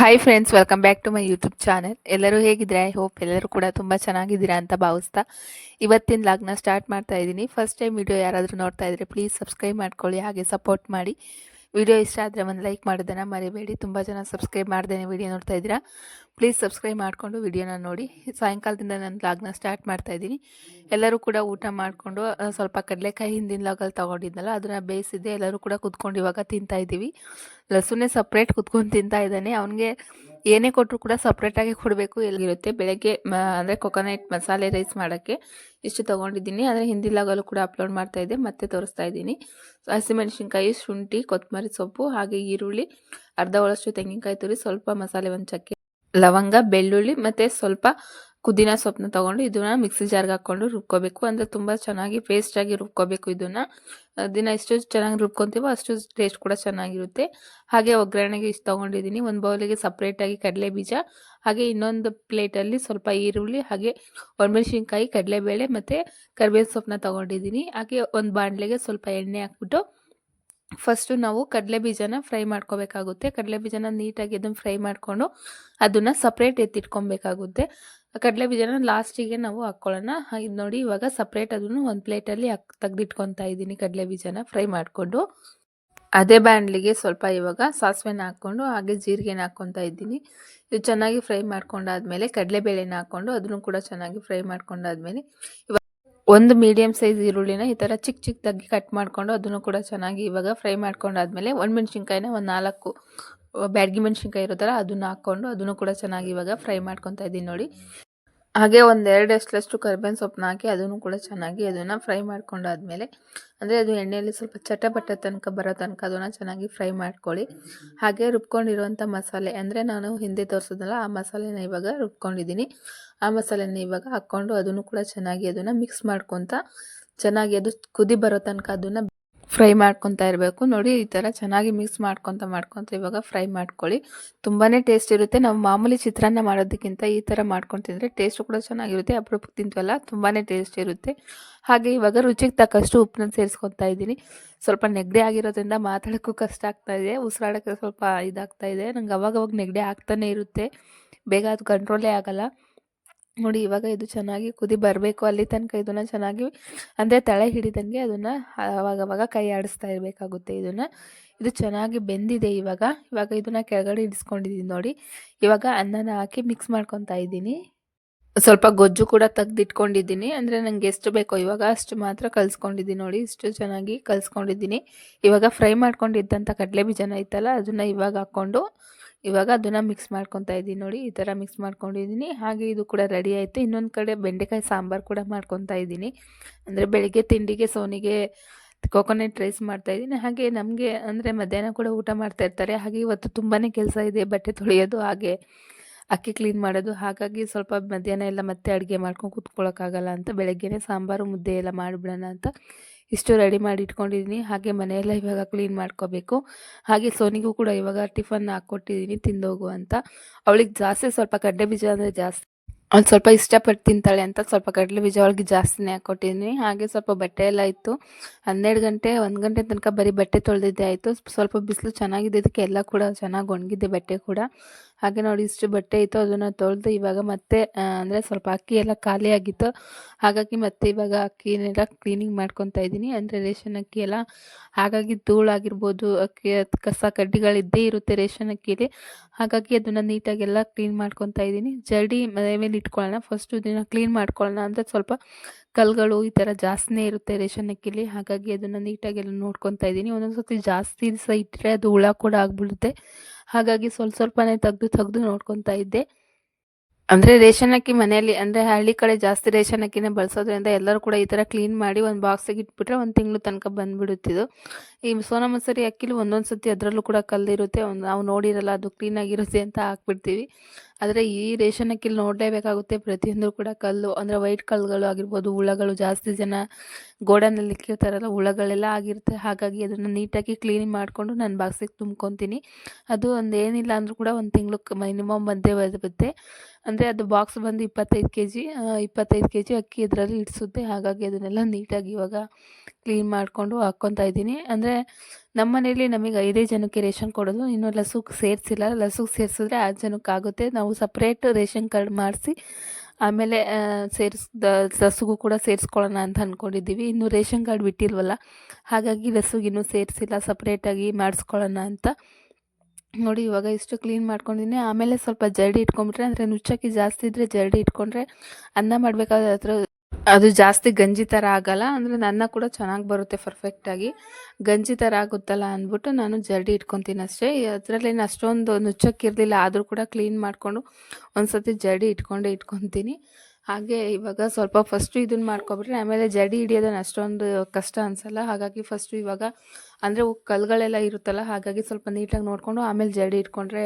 Hi friends welcome back to my YouTube channel ಎಲ್ಲರೂ ಹೇಗಿದ್ರೆ I hope ಎಲ್ಲರೂ ಕೂಡ ತುಂಬ ಚೆನ್ನಾಗಿದ್ದೀರಾ ಅಂತ ಭಾವಿಸ್ತಾ ಇವತ್ತಿನ ಲಾಗ್ನ ಸ್ಟಾರ್ಟ್ ಮಾಡ್ತಾ ಇದ್ದೀನಿ. ಫಸ್ಟ್ ಟೈಮ್ ವಿಡಿಯೋ ಯಾರಾದರೂ ನೋಡ್ತಾ ಇದ್ರೆ ಪ್ಲೀಸ್ ಸಬ್ಸ್ಕ್ರೈಬ್ ಮಾಡ್ಕೊಳ್ಳಿ, ಹಾಗೆ ಸಪೋರ್ಟ್ ಮಾಡಿ. ವಿಡಿಯೋ ಇಷ್ಟ ಆದರೆ ಒಂದು ಲೈಕ್ ಮಾಡೋದನ್ನು ಮರಿಬೇಡಿ. ತುಂಬ ಜನ ಸಬ್ಸ್ಕ್ರೈಬ್ ಮಾಡ್ದೇನೆ ವಿಡಿಯೋ ನೋಡ್ತಾ ಇದ್ದೀರಾ? ಪ್ಲೀಸ್ ಸಬ್ಸ್ಕ್ರೈಬ್ ಮಾಡಿಕೊಂಡು ವಿಡಿಯೋನ ನೋಡಿ. ಸಾಯಂಕಾಲದಿಂದ ನಾನು ಲಾಗ್ನ ಸ್ಟಾರ್ಟ್ ಮಾಡ್ತಾ ಇದ್ದೀನಿ. ಎಲ್ಲರೂ ಕೂಡ ಊಟ ಮಾಡಿಕೊಂಡು ಸ್ವಲ್ಪ ಕಡಲೆಕಾಯಿ ಹಿಂದಿನ ಲಾಗಲ್ಲಿ ತೊಗೊಂಡಿದ್ದಲ್ಲ ಅದನ್ನು ಬೇಯಿಸಿದ್ದೆ. ಎಲ್ಲರೂ ಕೂಡ ಕುತ್ಕೊಂಡು ಇವಾಗ ತಿಂತಾ ಇದ್ದೀವಿ. ಲಸುನೇ ಸಪ್ರೇಟ್ ಕುತ್ಕೊಂಡು ತಿಂತಾ ಇದ್ದಾನೆ. ಅವನಿಗೆ ಏನೇ ಕೊಟ್ಟರು ಕೂಡ ಸಪ್ರೇಟಾಗಿ ಕೊಡಬೇಕು ಎಲ್ಲಿರುತ್ತೆ ಬೆಳಗ್ಗೆ ಅಂದರೆ ಕೊಕೊನಟ್ ಮಸಾಲೆ ರೈಸ್ ಮಾಡೋಕ್ಕೆ ಇಷ್ಟು ತೊಗೊಂಡಿದ್ದೀನಿ. ಅಂದರೆ ಹಿಂದಿ ಲಾಗಲ್ಲೂ ಕೂಡ ಅಪ್ಲೋಡ್ ಮಾಡ್ತಾ ಇದ್ದೆ, ಮತ್ತೆ ತೋರಿಸ್ತಾ ಇದ್ದೀನಿ. ಹಸಿಮೆಣಸಿನ್ಕಾಯಿ, ಶುಂಠಿ ಕೊತ್ತಂಬರಿ ಸೊಪ್ಪು, ಹಾಗೆ ಈರುಳ್ಳಿ ಅರ್ಧ ಒಳಷ್ಟು ತೆಂಗಿನಕಾಯಿ ತುರಿ, ಸ್ವಲ್ಪ ಮಸಾಲೆ ಒಂದು ಚಕ್ಕೆ, ಲವಂಗ, ಬೆಳ್ಳುಳ್ಳಿ, ಮತ್ತು ಸ್ವಲ್ಪ ಪುದೀನ ಸೊಪ್ಪನ್ನ ತೊಗೊಂಡು ಇದನ್ನು ಮಿಕ್ಸಿ ಜಾರ್ಗೆ ಹಾಕ್ಕೊಂಡು ರುಬ್ಕೋಬೇಕು. ಅಂದರೆ ತುಂಬ ಚೆನ್ನಾಗಿ ಪೇಸ್ಟಾಗಿ ರುಬ್ಕೋಬೇಕು ಇದನ್ನು. ದಿನ ಎಷ್ಟು ಚೆನ್ನಾಗಿ ರುಬ್ಕೊತೀವೋ ಅಷ್ಟು ಟೇಸ್ಟ್ ಕೂಡ ಚೆನ್ನಾಗಿರುತ್ತೆ. ಹಾಗೆ ಒಗ್ಗರಣೆಗೆ ಇಷ್ಟು ತೊಗೊಂಡಿದ್ದೀನಿ. ಒಂದು ಬೌಲಿಗೆ ಸಪ್ರೇಟಾಗಿ ಕಡಲೆ ಬೀಜ ಹಾಗೆ ಇನ್ನೊಂದು ಪ್ಲೇಟಲ್ಲಿ ಸ್ವಲ್ಪ ಈರುಳ್ಳಿ, ಹಾಗೆ ಒಣಮೆಣಸಿನ್ಕಾಯಿ, ಕಡಲೆಬೇಳೆ ಮತ್ತು ಕರಿಬೇವು ಸೊಪ್ಪನ್ನ ತೊಗೊಂಡಿದ್ದೀನಿ. ಹಾಗೆ ಒಂದು ಬಾಣಲೆಗೆ ಸ್ವಲ್ಪ ಎಣ್ಣೆ ಹಾಕ್ಬಿಟ್ಟು ಫಸ್ಟು ನಾವು ಕಡಲೆ ಬೀಜನ ಫ್ರೈ ಮಾಡ್ಕೋಬೇಕಾಗುತ್ತೆ. ಕಡಲೆ ಬೀಜನ ನೀಟಾಗಿ ಅದನ್ನು ಫ್ರೈ ಮಾಡಿಕೊಂಡು ಅದನ್ನು ಸಪ್ರೇಟ್ ಎತ್ತಿಟ್ಕೊಬೇಕಾಗುತ್ತೆ ಕಡಲೆ ಬೀಜನ ಲಾಸ್ಟಿಗೆ ನಾವು ಹಾಕ್ಕೊಳ್ಳೋಣ. ಇದು ನೋಡಿ ಇವಾಗ ಸಪ್ರೇಟ್ ಅದನ್ನು ಒಂದು ಪ್ಲೇಟಲ್ಲಿ ಹಾಕ್ ತೆಗ್ದಿಟ್ಕೊತಾ ಇದ್ದೀನಿ ಕಡಲೆ ಬೀಜನ ಫ್ರೈ ಮಾಡಿಕೊಂಡು. ಅದೇ ಬ್ಯಾಂಡ್ಲಿಗೆ ಸ್ವಲ್ಪ ಇವಾಗ ಸಾಸಿವೆನ ಹಾಕ್ಕೊಂಡು, ಹಾಗೆ ಜೀರಿಗೆನ ಹಾಕ್ಕೊತಾ ಇದ್ದೀನಿ. ಇದು ಚೆನ್ನಾಗಿ ಫ್ರೈ ಮಾಡ್ಕೊಂಡಾದ್ಮೇಲೆ ಕಡಲೆಬೇಳೆನ ಹಾಕ್ಕೊಂಡು ಅದನ್ನು ಕೂಡ ಚೆನ್ನಾಗಿ ಫ್ರೈ ಮಾಡ್ಕೊಂಡಾದ್ಮೇಲೆ ಇವಾಗ ಒಂದು ಮೀಡಿಯಮ್ ಸೈಜ್ ಈರುಳ್ಳಿನ ಈ ಥರ ಚಿಕ್ಕ ಚಿಕ್ಕದಾಗಿ ಕಟ್ ಮಾಡಿಕೊಂಡು ಅದನ್ನು ಕೂಡ ಚೆನ್ನಾಗಿ ಇವಾಗ ಫ್ರೈ ಮಾಡ್ಕೊಂಡಾದ್ಮೇಲೆ ಒಂದು ಮೆಣಸಿನ್ಕಾಯಿನ ಒಂದು ನಾಲ್ಕು, ಬ್ಯಾಡ್ಗಿ ಮೆಣಸಿನ್ಕಾಯಿ ಥರ ಅದನ್ನು ಹಾಕ್ಕೊಂಡು ಅದನ್ನು ಕೂಡ ಚೆನ್ನಾಗಿ ಇವಾಗ ಫ್ರೈ ಮಾಡ್ಕೊತಾ ಇದ್ದೀನಿ ನೋಡಿ. ಹಾಗೆ ಒಂದು ಎರಡು ಎಷ್ಟಲಷ್ಟು ಕರಿಬೇವಿನ ಸೊಪ್ಪನ್ನ ಹಾಕಿ ಅದನ್ನು ಕೂಡ ಚೆನ್ನಾಗಿ ಅದನ್ನು ಫ್ರೈ ಮಾಡ್ಕೊಂಡಾದ್ಮೇಲೆ, ಅಂದರೆ ಅದು ಎಣ್ಣೆಯಲ್ಲಿ ಸ್ವಲ್ಪ ಚಟಪಟ ತನಕ ಬರೋ ತನಕ ಅದನ್ನು ಚೆನ್ನಾಗಿ ಫ್ರೈ ಮಾಡ್ಕೊಳ್ಳಿ. ಹಾಗೆ ರುಬ್ಕೊಂಡಿರುವಂಥ ಮಸಾಲೆ, ಅಂದರೆ ನಾನು ಹಿಂದೆ ತೋರಿಸೋದಲ್ಲ, ಆ ಮಸಾಲೆನ ಇವಾಗ ರುಬ್ಕೊಂಡಿದ್ದೀನಿ. ಆ ಮಸಾಲೆನ ಇವಾಗ ಹಾಕ್ಕೊಂಡು ಅದನ್ನು ಕೂಡ ಚೆನ್ನಾಗಿ ಅದನ್ನು ಮಿಕ್ಸ್ ಮಾಡ್ಕೊತ ಚೆನ್ನಾಗಿ ಅದು ಕುದಿ ಬರೋ ತನಕ ಅದನ್ನು ಫ್ರೈ ಮಾಡ್ಕೊತಾ ಇರಬೇಕು. ನೋಡಿ, ಈ ಥರ ಚೆನ್ನಾಗಿ ಮಿಕ್ಸ್ ಮಾಡ್ಕೊತ ಮಾಡ್ಕೊತ ಇವಾಗ ಫ್ರೈ ಮಾಡ್ಕೊಳ್ಳಿ. ತುಂಬಾ ಟೇಸ್ಟ್ ಇರುತ್ತೆ. ನಾವು ಮಾಮೂಲಿ ಚಿತ್ರಾನ್ನ ಮಾಡೋದಕ್ಕಿಂತ ಈ ಥರ ಮಾಡ್ಕೊತಿದ್ರೆ ಟೇಸ್ಟ್ ಕೂಡ ಚೆನ್ನಾಗಿರುತ್ತೆ. ಅಪರೂಪಕ್ಕೆ ತಿಂತೀವಲ್ಲ ತುಂಬಾ ಟೇಸ್ಟ್ ಇರುತ್ತೆ. ಹಾಗೆ ಇವಾಗ ರುಚಿಗೆ ತಕ್ಕಷ್ಟು ಉಪ್ಪನ್ನ ಸೇರಿಸ್ಕೊತಾ ಇದ್ದೀನಿ. ಸ್ವಲ್ಪ ನೆಗಡಿ ಆಗಿರೋದ್ರಿಂದ ಮಾತಾಡೋಕ್ಕೂ ಕಷ್ಟ ಆಗ್ತಾ ಇದೆ. ಉಸಿರಾಡೋಕ್ಕೆ ಸ್ವಲ್ಪ ಇದಾಗ್ತಾ ಇದೆ. ನಂಗೆ ಅವಾಗವಾಗ ನೆಗಡಿ ಆಗ್ತಾನೆ ಇರುತ್ತೆ. ಬೇಗ ಅದು ಕಂಟ್ರೋಲೇ ಆಗೋಲ್ಲ. ನೋಡಿ, ಇವಾಗ ಇದು ಚೆನ್ನಾಗಿ ಕುದಿ ಬರಬೇಕು. ಅಲ್ಲಿ ತನಕ ಇದನ್ನು ಚೆನ್ನಾಗಿ ಅಂದರೆ ತಳೆ ಹಿಡಿದಂಗೆ ಅದನ್ನು ಅವಾಗವಾಗ ಕೈ ಆಡಿಸ್ತಾ ಇರಬೇಕಾಗುತ್ತೆ ಇದನ್ನು. ಇದು ಚೆನ್ನಾಗಿ ಬೆಂದಿದೆ ಇವಾಗ. ಇವಾಗ ಇದನ್ನು ಕೆಳಗಡೆ ಇಡಿಸ್ಕೊಂಡಿದ್ದೀನಿ ನೋಡಿ. ಇವಾಗ ಅನ್ನನ ಹಾಕಿ ಮಿಕ್ಸ್ ಮಾಡ್ಕೊತಾ ಇದ್ದೀನಿ. ಸ್ವಲ್ಪ ಗೊಜ್ಜು ಕೂಡ ತೆಗ್ದಿಟ್ಕೊಂಡಿದ್ದೀನಿ. ಅಂದರೆ ನನಗೆ ಎಷ್ಟು ಬೇಕೋ ಇವಾಗ ಅಷ್ಟು ಮಾತ್ರ ಕಲಿಸ್ಕೊಂಡಿದ್ದೀನಿ ನೋಡಿ. ಇಷ್ಟು ಚೆನ್ನಾಗಿ ಕಲಿಸ್ಕೊಂಡಿದ್ದೀನಿ. ಇವಾಗ ಫ್ರೈ ಮಾಡ್ಕೊಂಡಿದ್ದಂಥ ಕಡಲೆ ಬೀಜನ ಇತ್ತಲ್ಲ ಅದನ್ನು ಇವಾಗ ಹಾಕ್ಕೊಂಡು ಇವಾಗ ಅದನ್ನು ಮಿಕ್ಸ್ ಮಾಡ್ಕೊತಾ ಇದ್ದೀನಿ ನೋಡಿ, ಈ ಥರ ಮಿಕ್ಸ್ ಮಾಡ್ಕೊಂಡಿದ್ದೀನಿ. ಹಾಗೆ ಇದು ಕೂಡ ರೆಡಿ ಆಯಿತು. ಇನ್ನೊಂದು ಕಡೆ ಬೆಂಡೆಕಾಯಿ ಸಾಂಬಾರು ಕೂಡ ಮಾಡ್ಕೊತಾ ಇದ್ದೀನಿ. ಅಂದರೆ ಬೆಳಗ್ಗೆ ತಿಂಡಿಗೆ ಸೋನಿಗೆ ಕೋಕೋನಟ್ ರೈಸ್ ಮಾಡ್ತಾಯಿದ್ದೀನಿ ಹಾಗೆ ನಮಗೆ ಅಂದರೆ ಮಧ್ಯಾಹ್ನ ಕೂಡ ಊಟ ಮಾಡ್ತಾ ಇರ್ತಾರೆ. ಹಾಗೆ ಇವತ್ತು ತುಂಬಾ ಕೆಲಸ ಇದೆ, ಬಟ್ಟೆ ತೊಳೆಯೋದು, ಹಾಗೆ ಅಕ್ಕಿ ಕ್ಲೀನ್ ಮಾಡೋದು. ಹಾಗಾಗಿ ಸ್ವಲ್ಪ ಮಧ್ಯಾಹ್ನ ಎಲ್ಲ ಮತ್ತೆ ಅಡುಗೆ ಮಾಡ್ಕೊಂಡು ಕೂತ್ಕೊಳ್ಳೋಕ್ಕಾಗಲ್ಲ ಅಂತ, ಬೆಳಗ್ಗೆನೇ ಸಾಂಬಾರು, ಮುದ್ದೆ ಎಲ್ಲ ಮಾಡಿಬಿಡೋಣ ಅಂತ ಇಷ್ಟು ರೆಡಿ ಮಾಡಿ ಇಟ್ಕೊಂಡಿದ್ದೀನಿ ಹಾಗೆ ಮನೆಯೆಲ್ಲ ಇವಾಗ ಕ್ಲೀನ್ ಮಾಡ್ಕೋಬೇಕು. ಹಾಗೆ ಸೋನಿಗೂ ಕೂಡ ಇವಾಗ ಟಿಫನ್ ಹಾಕ್ಕೊಟ್ಟಿದ್ದೀನಿ ತಿಂದೋಗು ಅಂತ. ಅವಳಿಗೆ ಜಾಸ್ತಿ ಸ್ವಲ್ಪ ಕಡ್ಡೆ ಬೀಜ ಅಂದರೆ ಜಾಸ್ತಿ ಅವ್ನು ಸ್ವಲ್ಪ ಇಷ್ಟಪಟ್ಟು ತಿಂತಾಳೆ ಅಂತ ಸ್ವಲ್ಪ ಕಡಲೆ ಬೀಜ ಒಳಗೆ ಜಾಸ್ತಿನೇ ಹಾಕ್ಕೊಟ್ಟಿದ್ದೀನಿ ಹಾಗೆ ಸ್ವಲ್ಪ ಬಟ್ಟೆ ಎಲ್ಲ ಇತ್ತು. ಹನ್ನೆರಡು ಗಂಟೆ, ಒಂದು ಗಂಟೆ ತನಕ ಬರೀ ಬಟ್ಟೆ ತೊಳೆದಿದ್ದೆ ಆಯಿತು. ಸ್ವಲ್ಪ ಬಿಸಿಲು ಚೆನ್ನಾಗಿದ್ದಕ್ಕೆ ಎಲ್ಲ ಕೂಡ ಚೆನ್ನಾಗಿ ಒಣಗಿದ್ದೆ ಬಟ್ಟೆ ಕೂಡ. ಹಾಗೆ ನೋಡಿ ಇಷ್ಟು ಬಟ್ಟೆ ಇತ್ತು, ಅದನ್ನು ತೊಳೆದು ಇವಾಗ ಮತ್ತೆ ಅಂದರೆ ಸ್ವಲ್ಪ ಅಕ್ಕಿ ಎಲ್ಲ ಖಾಲಿಯಾಗಿತ್ತು ಹಾಗಾಗಿ ಮತ್ತೆ ಇವಾಗ ಅಕ್ಕಿನೆಲ್ಲ ಕ್ಲೀನಿಂಗ್ ಮಾಡ್ಕೊತಾ ಇದ್ದೀನಿ. ಅಂದರೆ ರೇಷನ್ ಅಕ್ಕಿ ಎಲ್ಲ ಹಾಗಾಗಿ ಧೂಳಾಗಿರ್ಬೋದು, ಅಕ್ಕಿ ಕಸ ಕಡ್ಡಿಗಳಿದ್ದೇ ಇರುತ್ತೆ ರೇಷನ್ ಅಕ್ಕಿಲಿ. ಹಾಗಾಗಿ ಅದನ್ನು ನೀಟಾಗೆಲ್ಲ ಕ್ಲೀನ್ ಮಾಡ್ಕೊತಾ ಇದ್ದೀನಿ. ಜಡಿ ಮನೆ ಮೇಲೆ ಇಟ್ಕೊಳ್ಳೋಣ. ಫಸ್ಟ್ ಇದನ್ನು ಕ್ಲೀನ್ ಮಾಡ್ಕೊಳ್ಳೋಣ. ಅಂದರೆ ಸ್ವಲ್ಪ ಕಲ್ಗಳು ಈ ಥರ ಜಾಸ್ತಿನೇ ಇರುತ್ತೆ ರೇಷನ್ ಅಕ್ಕಿಲಿ. ಹಾಗಾಗಿ ಅದನ್ನು ನೀಟಾಗೆಲ್ಲ ನೋಡ್ಕೊತಾ ಇದ್ದೀನಿ. ಒಂದೊಂದು ಸರ್ತಿ ಜಾಸ್ತಿ ದಿವಸ ಇಟ್ಟರೆ ಅದು ಹುಳ ಕೂಡ ಆಗಿಬಿಡುತ್ತೆ. ಹಾಗಾಗಿ ಸ್ವಲ್ಪ ಸ್ವಲ್ಪನೇ ತೆಗ್ದು ತೆಗ್ದು ನೋಡ್ಕೊತಾ ಇದ್ದೆ. ಅಂದರೆ ರೇಷನ್ ಅಕ್ಕಿ ಮನೆಯಲ್ಲಿ, ಅಂದರೆ ಹಳ್ಳಿ ಕಡೆ ಜಾಸ್ತಿ ರೇಷನ್ ಅಕ್ಕಿನೇ ಬಳಸೋದ್ರಿಂದ ಎಲ್ಲರೂ ಕೂಡ ಈ ಥರ ಕ್ಲೀನ್ ಮಾಡಿ ಒಂದು ಬಾಕ್ಸಿಗೆ ಇಟ್ಬಿಟ್ರೆ ಒಂದು ತಿಂಗಳು ತನಕ ಬಂದುಬಿಡುತ್ತಿದ್ದು. ಈ ಸೋನಾ ಮಸೂರಿ ಅಕ್ಕಿಲಿ ಒಂದೊಂದು ಸತಿ ಅದರಲ್ಲೂ ಕೂಡ ಕಲ್ಲಿರುತ್ತೆ ಒಂದು ನಾವು ನೋಡಿರಲ್ಲ ಅದು ಕ್ಲೀನಾಗಿರುತ್ತೆ ಅಂತ ಹಾಕ್ಬಿಡ್ತೀವಿ. ಆದರೆ ಈ ರೇಷನ್ ಅಕ್ಕಿಲಿ ನೋಡಲೇಬೇಕಾಗುತ್ತೆ ಪ್ರತಿಯೊಂದು ಕೂಡ ಕಲ್ಲು, ಅಂದರೆ ವೈಟ್ ಕಲ್ಲುಗಳು ಆಗಿರ್ಬೋದು, ಹುಳಗಳು ಜಾಸ್ತಿ ಜನ ಗೋಡನಲ್ಲಿ ಇಕ್ಕಿರ್ತಾರಲ್ಲ ಹುಳಗಳೆಲ್ಲ ಆಗಿರುತ್ತೆ. ಹಾಗಾಗಿ ಅದನ್ನು ನೀಟಾಗಿ ಕ್ಲೀನ್ ಮಾಡಿಕೊಂಡು ನಾನು ಬಾಕ್ಸಿಗೆ ತುಂಬ್ಕೊತೀನಿ. ಅದು ಒಂದು ಏನಿಲ್ಲ ಅಂದರೂ ಕೂಡ ಒಂದು ತಿಂಗಳು ಮಿನಿಮಮ್ ಬಂದೇ ಬರುತ್ತೆ ಅಂದರೆ ಅದು ಬಾಕ್ಸ್ ಬಂದು ಇಪ್ಪತ್ತೈದು ಕೆ ಜಿ ಇಪ್ಪತ್ತೈದು ಕೆ ಜಿ ಅಕ್ಕಿ ಇದರಲ್ಲಿ ಇಡಿಸುತ್ತೆ. ಹಾಗಾಗಿ ಅದನ್ನೆಲ್ಲ ನೀಟಾಗಿ ಇವಾಗ ಕ್ಲೀನ್ ಮಾಡಿಕೊಂಡು ಹಾಕ್ಕೊತಾ ಇದ್ದೀನಿ. ಅಂದರೆ ನಮ್ಮ ಮನೇಲಿ ನಮಗೆ ಐದೇ ಜನಕ್ಕೆ ರೇಷನ್ ಕೊಡೋದು, ಇನ್ನು ಲಸುಗೆ ಸೇರಿಸಿಲ್ಲ. ಲಸುಗೆ ಸೇರಿಸಿದ್ರೆ ಆರು ಜನಕ್ಕೆ ಆಗುತ್ತೆ. ನಾವು ಸಪ್ರೇಟ್ ರೇಷನ್ ಕಾರ್ಡ್ ಮಾಡಿಸಿ, ಆಮೇಲೆ ಸೇರಿಸ್ದ ಲಸುಗೂ ಕೂಡ ಸೇರಿಸ್ಕೊಳ್ಳೋಣ ಅಂತ ಅಂದ್ಕೊಂಡಿದ್ದೀವಿ ಇನ್ನು ರೇಷನ್ ಕಾರ್ಡ್ ಬಿಟ್ಟಿಲ್ವಲ್ಲ, ಹಾಗಾಗಿ ಲಸುಗೆ ಇನ್ನೂ ಸೇರಿಸಿಲ್ಲ. ಸಪ್ರೇಟಾಗಿ ಮಾಡಿಸ್ಕೊಳ್ಳೋಣ ಅಂತ. ನೋಡಿ, ಇವಾಗ ಇಷ್ಟು ಕ್ಲೀನ್ ಮಾಡ್ಕೊಂಡಿದ್ದೀನಿ. ಆಮೇಲೆ ಸ್ವಲ್ಪ ಜರಡಿ ಇಟ್ಕೊಂಡ್ಬಿಟ್ರೆ ಅಂದರೆ ನುಚ್ಚಕ್ಕಿ ಜಾಸ್ತಿ ಇದ್ದರೆ ಜರಡಿ ಇಟ್ಕೊಂಡ್ರೆ, ಅನ್ನ ಮಾಡಬೇಕಾದ್ರೆ ಹತ್ರ ಅದು ಜಾಸ್ತಿ ಗಂಜಿ ಥರ ಆಗಲ್ಲ, ಅಂದರೆ ನನ್ನ ಕೂಡ ಚೆನ್ನಾಗಿ ಬರುತ್ತೆ ಪರ್ಫೆಕ್ಟಾಗಿ ಗಂಜಿ ಥರ ಆಗುತ್ತಲ್ಲ ಅಂದ್ಬಿಟ್ಟು ನಾನು ಜರಡಿ ಇಟ್ಕೊತೀನಿ ಅಷ್ಟೇ. ಅದರಲ್ಲೇನು ಅಷ್ಟೊಂದು ನುಚ್ಚಕ್ಕಿರಲಿಲ್ಲ ಆದರೂ ಕೂಡ ಕ್ಲೀನ್ ಮಾಡಿಕೊಂಡು ಒಂದು ಸತಿ ಜರಡಿ ಇಟ್ಕೊಂಡೇ ಇಟ್ಕೊತೀನಿ. ಹಾಗೆ ಇವಾಗ ಸ್ವಲ್ಪ ಫಸ್ಟು ಇದನ್ನ ಮಾಡ್ಕೊಬಿಟ್ರೆ, ಆಮೇಲೆ ಜಡಿ ಹಿಡಿಯೋದನ್ನ ಅಷ್ಟೊಂದು ಕಷ್ಟ ಅನಿಸಲ್ಲ. ಹಾಗಾಗಿ ಫಸ್ಟು ಇವಾಗ, ಅಂದರೆ ಕಲ್ಗಳೆಲ್ಲ ಇರುತ್ತಲ್ಲ, ಹಾಗಾಗಿ ಸ್ವಲ್ಪ ನೀಟಾಗಿ ನೋಡಿಕೊಂಡು ಆಮೇಲೆ ಜಡಿ ಇಟ್ಕೊಂಡ್ರೆ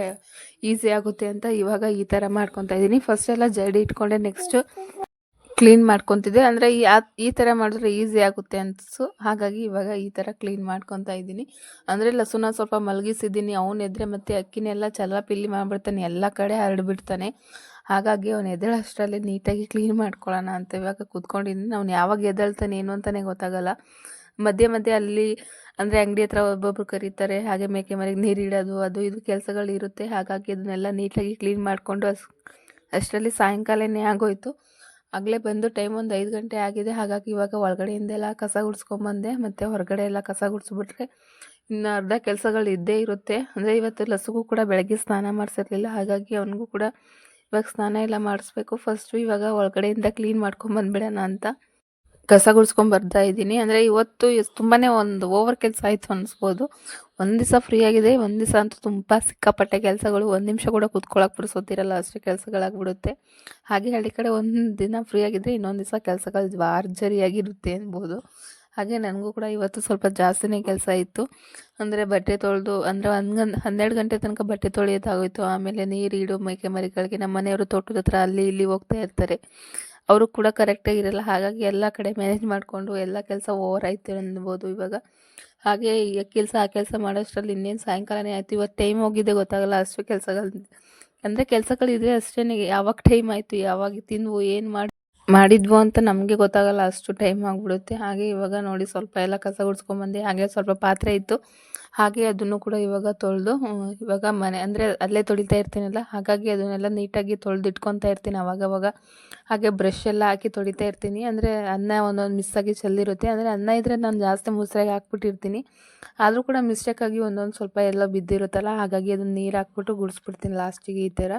ಈಸಿ ಆಗುತ್ತೆ ಅಂತ ಇವಾಗ ಈ ಥರ ಮಾಡ್ಕೊತಾ ಇದ್ದೀನಿ ಫಸ್ಟ್ ಎಲ್ಲ ಜಡಿ ಇಟ್ಕೊಂಡೆ ನೆಕ್ಸ್ಟು ಕ್ಲೀನ್ ಮಾಡ್ಕೊತಿದ್ದೆ. ಅಂದರೆ ಈ ಈ ಥರ ಮಾಡಿದ್ರೆ ಈಸಿ ಆಗುತ್ತೆ ಅನಿಸು. ಹಾಗಾಗಿ ಇವಾಗ ಈ ಥರ ಕ್ಲೀನ್ ಮಾಡ್ಕೊತಾ ಇದ್ದೀನಿ. ಅಂದರೆ ಲಸುನ ಸ್ವಲ್ಪ ಮಲಗಿಸಿದ್ದೀನಿ. ಅವನು ಎದ್ರೆ ಮತ್ತು ಅಕ್ಕಿನೆಲ್ಲ ಚಲ್ಲಾಪಿಲ್ಲಿ ಮಾಡಿಬಿಡ್ತಾನೆ. ಎಲ್ಲ ಕಡೆ ಹರಡಿಬಿಡ್ತಾನೆ. ಹಾಗಾಗಿ ಅವ್ನು ಎದ್ದೇಳಷ್ಟರಲ್ಲಿ ನೀಟಾಗಿ ಕ್ಲೀನ್ ಮಾಡ್ಕೊಳ್ಳೋಣ ಅಂತ ಇವಾಗ ಕೂತ್ಕೊಂಡಿದ್ದೀನಿ. ಅವ್ನು ಯಾವಾಗ ಎದ್ದೇಳ್ತಾನೆ, ಏನು ಅಂತಲೇ ಗೊತ್ತಾಗಲ್ಲ. ಮಧ್ಯೆ ಮಧ್ಯೆ ಅಲ್ಲಿ, ಅಂದರೆ ಅಂಗಡಿ ಹತ್ರ ಒಬ್ಬೊಬ್ರು ಕರೀತಾರೆ. ಹಾಗೆ ಮೇಕೆ ಮರಿಗೆ ನೀರಿಡೋದು ಅದು ಇದು ಕೆಲಸಗಳು ಇರುತ್ತೆ. ಹಾಗಾಗಿ ಅದನ್ನೆಲ್ಲ ನೀಟಾಗಿ ಕ್ಲೀನ್ ಮಾಡಿಕೊಂಡು ಅಷ್ಟರಲ್ಲಿ ಸಾಯಂಕಾಲನೇ ಆಗೋಯ್ತು. ಆಗಲೇ ಬಂದು ಟೈಮ್ ಒಂದು ಐದು ಗಂಟೆ ಆಗಿದೆ. ಹಾಗಾಗಿ ಇವಾಗ ಒಳಗಡೆಯಿಂದೆಲ್ಲ ಕಸ ಗುಡಿಸ್ಕೊಂಬಂದೆ, ಮತ್ತು ಹೊರಗಡೆ ಎಲ್ಲ ಕಸ ಗುಡಿಸ್ಬಿಟ್ರೆ ಇನ್ನು ಅರ್ಧ ಕೆಲಸಗಳು ಇದ್ದೇ ಇರುತ್ತೆ. ಅಂದರೆ ಇವತ್ತು ಲಸುಗೂ ಕೂಡ ಬೆಳಗ್ಗೆ ಸ್ನಾನ ಮಾಡಿಸಿರ್ಲಿಲ್ಲ. ಹಾಗಾಗಿ ಅವನಿಗೂ ಕೂಡ ಇವಾಗ ಸ್ನಾನ ಎಲ್ಲ ಮಾಡಿಸ್ಬೇಕು. ಫಸ್ಟು ಇವಾಗ ಒಳಗಡೆಯಿಂದ ಕ್ಲೀನ್ ಮಾಡ್ಕೊಂಬಂದ್ಬಿಡೋಣ ಅಂತ. ಕಸ ಗುಡಿಸ್ಕೊಂಡು ಬರ್ತಾ ಇದ್ದೀನಿ. ಅಂದರೆ ಇವತ್ತು ತುಂಬಾ ಒಂದು ಓವರ್ ಕೆಲಸ ಆಯಿತು ಅನ್ನಿಸ್ಬೋದು ಒಂದು ದಿವಸ ಫ್ರೀ ಆಗಿದೆ. ಒಂದು ದಿವಸ ಅಂತೂ ತುಂಬ ಸಿಕ್ಕಾಪಟ್ಟೆ ಕೆಲಸಗಳು. ಒಂದು ನಿಮಿಷ ಕೂಡ ಕೂತ್ಕೊಳ್ಳೋಕೆ ಬಿಡಿಸೋತಿರಲ್ಲ ಅಷ್ಟು ಕೆಲಸಗಳಾಗ್ಬಿಡುತ್ತೆ. ಹಾಗೆ ಹಳ್ಳಿ ಕಡೆ ಒಂದು ದಿನ ಫ್ರೀ ಆಗಿದ್ದರೆ ಇನ್ನೊಂದು ದಿವಸ ಕೆಲಸಗಳು ಆಗಿರುತ್ತೆ ಅನ್ಬೋದು. ಹಾಗೆ ನನಗೂ ಕೂಡ ಇವತ್ತು ಸ್ವಲ್ಪ ಜಾಸ್ತಿನೇ ಕೆಲಸ ಇತ್ತು. ಅಂದರೆ ಬಟ್ಟೆ ತೊಳೆದು ಅಂದರೆ ಹನ್ಗನ್ ಹನ್ನೆರಡು ಗಂಟೆ ತನಕ ಬಟ್ಟೆ ತೊಳೆಯೋದಾಗೋಯ್ತು. ಆಮೇಲೆ ನೀರು ಇಡು ಮೈಕೆ ಮರಿಗಳಿಗೆ ನಮ್ಮ ಮನೆಯವರು ತೋಟದ ಹತ್ರ ಅಲ್ಲಿ ಇಲ್ಲಿ ಹೋಗ್ತಾ ಇರ್ತಾರೆ. ಅವರು ಕೂಡ ಕರೆಕ್ಟಾಗಿ ಇರಲ್ಲ. ಹಾಗಾಗಿ ಎಲ್ಲ ಕಡೆ ಮ್ಯಾನೇಜ್ ಮಾಡಿಕೊಂಡು ಎಲ್ಲ ಕೆಲಸ ಓವರ್ ಆಯ್ತು ಅನ್ಬೋದು ಇವಾಗ. ಹಾಗೆ ಈ ಕೆಲಸ, ಆ ಕೆಲಸ ಮಾಡೋಷ್ಟರಲ್ಲಿ ಇನ್ನೇನು ಸಾಯಂಕಾಲನೇ ಆಯಿತು. ಇವತ್ತು ಟೈಮ್ ಹೋಗಿದ್ದೆ ಗೊತ್ತಾಗಲ್ಲ ಅಷ್ಟು ಕೆಲಸಗಳು. ಅಂದರೆ ಕೆಲಸಗಳಿದ್ರೆ ಅಷ್ಟೇ ಯಾವಾಗ ಟೈಮ್ ಆಯಿತು, ಯಾವಾಗ ತಿನ್ನು ಏನು ಮಾಡಿ ಮಾಡಿದ್ವು ಅಂತ ನಮಗೆ ಗೊತ್ತಾಗಲ್ಲ, ಅಷ್ಟು ಟೈಮ್ ಆಗಿಬಿಡುತ್ತೆ. ಹಾಗೆ ಇವಾಗ ನೋಡಿ ಸ್ವಲ್ಪ ಎಲ್ಲ ಕಸ ಗುಡ್ಸ್ಕೊಂಬಂದು, ಹಾಗೆ ಸ್ವಲ್ಪ ಪಾತ್ರೆ ಇತ್ತು. ಹಾಗೆ ಅದನ್ನು ಕೂಡ ಇವಾಗ ತೊಳೆದು ಇವಾಗ ಮನೆ, ಅಂದರೆ ಅಲ್ಲೇ ತೊಳಿತಾ ಇರ್ತೀನಲ್ಲ, ಹಾಗಾಗಿ ಅದನ್ನೆಲ್ಲ ನೀಟಾಗಿ ತೊಳೆದು ಇಟ್ಕೊತಾ ಇರ್ತೀನಿ ಅವಾಗ ಹಾಗೆ ಬ್ರಷ್ ಎಲ್ಲ ಹಾಕಿ ತೊಳಿತಾ ಇರ್ತೀನಿ. ಅಂದರೆ ಅನ್ನ ಒಂದೊಂದು ಮಿಸ್ಸಾಗಿ ಚೆಲ್ಲಿರುತ್ತೆ. ಅಂದರೆ ಅನ್ನ ಇದ್ದರೆ ನಾನು ಜಾಸ್ತಿ ಮುಸ್ರಾಗಿ ಹಾಕ್ಬಿಟ್ಟಿರ್ತೀನಿ. ಆದರೂ ಕೂಡ ಮಿಸ್ಟೇಕಾಗಿ ಒಂದೊಂದು ಸ್ವಲ್ಪ ಎಲ್ಲ ಬಿದ್ದಿರುತ್ತಲ್ಲ, ಹಾಗಾಗಿ ಅದನ್ನು ನೀರು ಹಾಕ್ಬಿಟ್ಟು ಗುಡಿಸ್ಬಿಡ್ತೀನಿ ಲಾಸ್ಟಿಗೆ ಈ ಥರ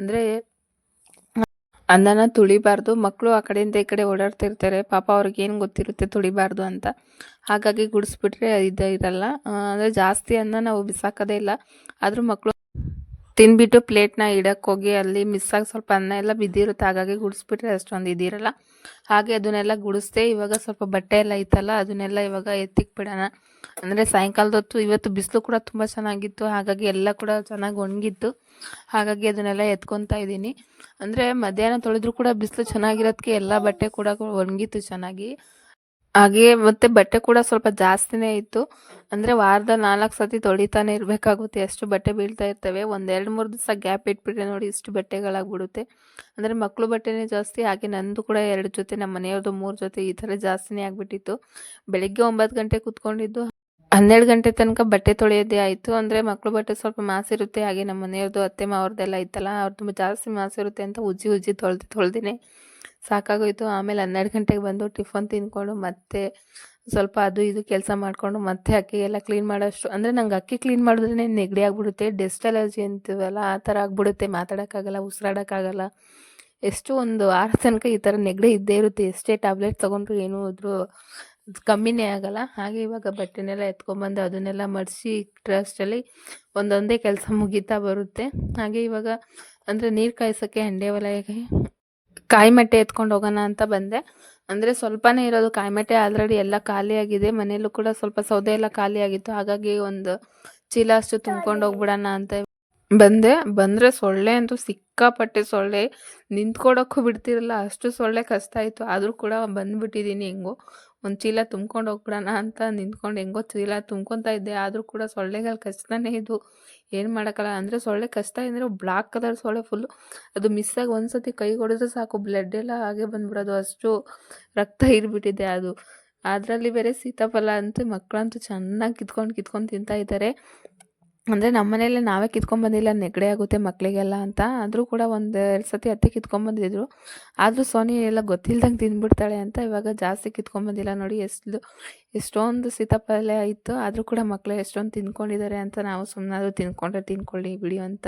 ಅಂದರೆ ಅನ್ನನ ತುಳಿಬಾರ್ದು. ಮಕ್ಕಳು ಆ ಕಡೆಯಿಂದ ಈ ಕಡೆ ಓಡಾಡ್ತಿರ್ತಾರೆ. ಪಾಪ ಅವ್ರಿಗೆ ಏನು ಗೊತ್ತಿರುತ್ತೆ ತುಳಿಬಾರ್ದು ಅಂತ. ಹಾಗಾಗಿ ಗುಡಿಸ್ಬಿಟ್ರೆ ಇದು ಇರಲ್ಲ. ಅಂದರೆ ಜಾಸ್ತಿ ಅನ್ನ ನಾವು ಬಿಸಾಕೋದೇ ಇಲ್ಲ. ಆದರೂ ಮಕ್ಕಳು ತಿಂದ್ಬಿಟ್ಟು ಪ್ಲೇಟ್ನ ಹೋಗಿ ಅಲ್ಲಿ ಮಿಸ್ಸಾಗಿ ಸ್ವಲ್ಪ ಅನ್ನ ಎಲ್ಲ ಬಿದ್ದಿರುತ್ತೆ. ಹಾಗಾಗಿ ಗುಡಿಸ್ಬಿಟ್ರೆ ಅಷ್ಟೊಂದು ಇದಿರಲ್ಲ. ಹಾಗೆ ಅದನ್ನೆಲ್ಲ ಗುಡಿಸ್ದೆ ಇವಾಗ ಸ್ವಲ್ಪ ಬಟ್ಟೆ ಎಲ್ಲ ಇತ್ತಲ್ಲ ಅದನ್ನೆಲ್ಲ ಇವಾಗ ಎತ್ತಿಕ್ ಬಿಡೋಣ ಅಂದರೆ ಸಾಯಂಕಾಲದೊತ್ತು ಇವತ್ತು ಬಿಸಿಲು ಕೂಡ ತುಂಬ ಚೆನ್ನಾಗಿತ್ತು. ಹಾಗಾಗಿ ಎಲ್ಲ ಕೂಡ ಚೆನ್ನಾಗಿ ಒಣಗಿತ್ತು. ಹಾಗಾಗಿ ಅದನ್ನೆಲ್ಲ ಎತ್ಕೊತಾ ಇದ್ದೀನಿ. ಅಂದರೆ ಮಧ್ಯಾಹ್ನ ತೊಳೆದ್ರು ಕೂಡ ಬಿಸಿಲು ಚೆನ್ನಾಗಿರೋದಕ್ಕೆ ಎಲ್ಲ ಬಟ್ಟೆ ಕೂಡ ಒಣಗಿತ್ತು ಚೆನ್ನಾಗಿ. ಹಾಗೆ ಮತ್ತು ಬಟ್ಟೆ ಕೂಡ ಸ್ವಲ್ಪ ಜಾಸ್ತಿನೇ ಇತ್ತು. ಅಂದರೆ ವಾರದ ನಾಲ್ಕು ಸತಿ ತೊಳಿತಾನೆ ಇರಬೇಕಾಗುತ್ತೆ. ಅಷ್ಟು ಬಟ್ಟೆ ಬೀಳ್ತಾ ಇರ್ತವೆ. ಒಂದು ಎರಡು ಮೂರು ದಿವಸ ಗ್ಯಾಪ್ ಇಟ್ಬಿಟ್ರೆ ನೋಡಿ ಇಷ್ಟು ಬಟ್ಟೆಗಳಾಗ್ಬಿಡುತ್ತೆ. ಅಂದರೆ ಮಕ್ಕಳು ಬಟ್ಟೆನೇ ಜಾಸ್ತಿ. ಹಾಗೆ ನಂದು ಕೂಡ ಎರಡು ಜೊತೆ ನಮ್ಮ ಮನೆಯವ್ರದ್ದು ಮೂರು ಜೊತೆ ಈ ಥರ ಜಾಸ್ತಿನೇ ಆಗಿಬಿಟ್ಟಿತ್ತು. ಬೆಳಗ್ಗೆ ಒಂಬತ್ತು ಗಂಟೆ ಕೂತ್ಕೊಂಡಿದ್ದು. ಹನ್ನೆರಡು ಗಂಟೆ ತನಕ ಬಟ್ಟೆ ತೊಳೆಯೋದೇ ಆಯಿತು. ಅಂದರೆ ಮಕ್ಕಳು ಬಟ್ಟೆ ಸ್ವಲ್ಪ ಮಾಸಿರುತ್ತೆ ಹಾಗೆ ನಮ್ಮ ಮನೆಯವ್ರದ್ದು ಅತ್ತೆ ಮಾವ್ರದ್ದೆಲ್ಲ ಇತ್ತಲ್ಲ ತುಂಬ ಜಾಸ್ತಿ ಮಾಸಿರುತ್ತೆ ಅಂತ ಉಜ್ಜಿ ಉಜ್ಜಿ ತೊಳೆದು, ತೊಳೆದಿನಿ. ಸಾಕಾಗೋಯ್ತು. ಆಮೇಲೆ ಹನ್ನೆರಡು ಗಂಟೆಗೆ ಬಂದು ಟಿಫನ್ ತಿಂದ್ಕೊಂಡು ಮತ್ತೆ ಸ್ವಲ್ಪ ಅದು ಇದು ಕೆಲಸ ಮಾಡಿಕೊಂಡು ಮತ್ತೆ ಅಕ್ಕಿ ಎಲ್ಲ ಕ್ಲೀನ್ ಮಾಡೋಷ್ಟು, ಅಂದರೆ ನಂಗೆ ಅಕ್ಕಿ ಕ್ಲೀನ್ ಮಾಡಿದ್ರೆ ನೆಗಡಿ ಆಗಿಬಿಡುತ್ತೆ. ಡೆಸ್ಟ್ ಅಲರ್ಜಿ ಅಂತೀವಲ್ಲ, ಆ ಥರ ಆಗಿಬಿಡುತ್ತೆ. ಮಾತಾಡೋಕ್ಕಾಗಲ್ಲ, ಉಸಿರಾಡೋಕ್ಕಾಗಲ್ಲ. ಎಷ್ಟು ಒಂದು ಆರು ತನಕ ಈ ಥರ ನೆಗಡಿ ಇದ್ದೇ ಇರುತ್ತೆ. ಎಷ್ಟೇ ಟ್ಯಾಬ್ಲೆಟ್ ತೊಗೊಂಡ್ರು ಏನೂ ಇದ್ರೂ ಕಮ್ಮಿನೇ ಆಗಲ್ಲ. ಹಾಗೆ ಇವಾಗ ಬಟ್ಟೆನೆಲ್ಲ ಎತ್ಕೊಂಡ್ಬಂದು ಅದನ್ನೆಲ್ಲ ಮಡಿಸಿ ಟ್ರಸ್ಟಲ್ಲಿ ಒಂದೊಂದೇ ಕೆಲಸ ಮುಗೀತಾ ಬರುತ್ತೆ. ಹಾಗೆ ಇವಾಗ ಅಂದರೆ ನೀರು ಕಾಯಿಸೋಕ್ಕೆ ಹಂಡೆ ಒಲೆಗೆ ಕಾಯಿಮಟ್ಟೆ ಎತ್ಕೊಂಡು ಹೋಗೋಣ ಅಂತ ಬಂದೆ. ಅಂದರೆ ಸ್ವಲ್ಪನೇ ಇರೋದು ಕಾಯಿಮಟ್ಟೆ ಆಲ್ರೆಡಿ ಎಲ್ಲ ಖಾಲಿಯಾಗಿದೆ ಮನೆಯಲ್ಲೂ ಕೂಡ ಸ್ವಲ್ಪ ಸೌದೆ ಎಲ್ಲ ಖಾಲಿಯಾಗಿತ್ತು ಹಾಗಾಗಿ ಒಂದು ಚೀಲ ಅಷ್ಟು ತುಂಬ್ಕೊಂಡು ಹೋಗ್ಬಿಡೋಣ ಅಂತ ಬಂದೆ, ಬಂದರೆ ಸೊಳ್ಳೆ ಅಂತೂ ಸಿಕ್ಕಾಪಟ್ಟೆ ಸೊಳ್ಳೆ. ನಿಂತ್ಕೊಡೋಕ್ಕೂ ಬಿಡ್ತಿರಲ್ಲ, ಅಷ್ಟು ಸೊಳ್ಳೆ ಕಷ್ಟ ಆಯಿತು. ಆದರೂ ಕೂಡ ಬಂದುಬಿಟ್ಟಿದ್ದೀನಿ ಹೆಂಗೋ. ಒಂದು ಚೀಲ ತುಂಬ್ಕೊಂಡು ಹೋಗ್ಬಿಡೋಣ ಅಂತ ನಿಂತ್ಕೊಂಡು ಹೆಂಗೋ ಚೀಲ ತುಂಬ್ಕೊತಾ ಇದ್ದೆ. ಆದರೂ ಕೂಡ ಸೊಳ್ಳೆಗಳು ಕಷ್ಟನೇ ಇದು. ಏನು ಮಾಡೋಕ್ಕಲ್ಲ? ಅಂದರೆ ಸೊಳ್ಳೆ ಕಷ್ಟ ಅಂದರೆ ಬ್ಲಾಕ್ ಕಲರ್ ಸೊಳ್ಳೆ ಫುಲ್ಲು ಅದು ಮಿಸ್ಸಾಗಿ ಒಂದು ಸತಿ ಕೈ ಹೊಡೆದ್ರೆ ಸಾಕು. ಬ್ಲಡ್ ಎಲ್ಲ ಹಾಗೆ ಬಂದ್ಬಿಡೋದು. ಅಷ್ಟು ರಕ್ತ ಇರ್ಬಿಟ್ಟಿದೆ ಅದು. ಅದರಲ್ಲಿ ಬೇರೆ ಸೀತಾಫಲ ಅಂತೂ ಮಕ್ಕಳಂತೂ ಚೆನ್ನಾಗಿ ಕಿತ್ಕೊಂಡು ಕಿತ್ಕೊಂಡು ತಿಂತಾ ಇದ್ದಾರೆ. ಅಂದರೆ ನಮ್ಮ ಮನೇಲಿ ನಾವೇ ಕಿತ್ಕೊಂಡ್ಬಂದಿಲ್ಲ ನೆಗಡಿ ಆಗುತ್ತೆ ಮಕ್ಕಳಿಗೆಲ್ಲ ಅಂತ. ಆದರೂ ಕೂಡ ಒಂದು ಎರಡು ಸತಿ ಅತ್ತೆ ಕಿತ್ಕೊಂಡ್ಬಂದಿದ್ರು ಆದರೂ ಸೋನಿ ಎಲ್ಲ ಗೊತ್ತಿಲ್ದಂಗೆ ತಿಂದ್ಬಿಡ್ತಾಳೆ ಅಂತ ಇವಾಗ ಜಾಸ್ತಿ ಕಿತ್ಕೊಂಡ್ಬಂದಿಲ್ಲ ನೋಡಿ. ಎಷ್ಟು ಎಷ್ಟೊಂದು ಸೀತಾಫಲ ಇತ್ತು. ಆದರೂ ಕೂಡ ಮಕ್ಕಳು ಎಷ್ಟೊಂದು ತಿಂದ್ಕೊಂಡಿದ್ದಾರೆ ಅಂತ ನಾವು ಸುಮ್ಮನಾದ್ರು ತಿನ್ಕೊಂಡ್ರೆ ತಿನ್ಕೊಳ್ಳಿ ಬಿಡಿ ಅಂತ.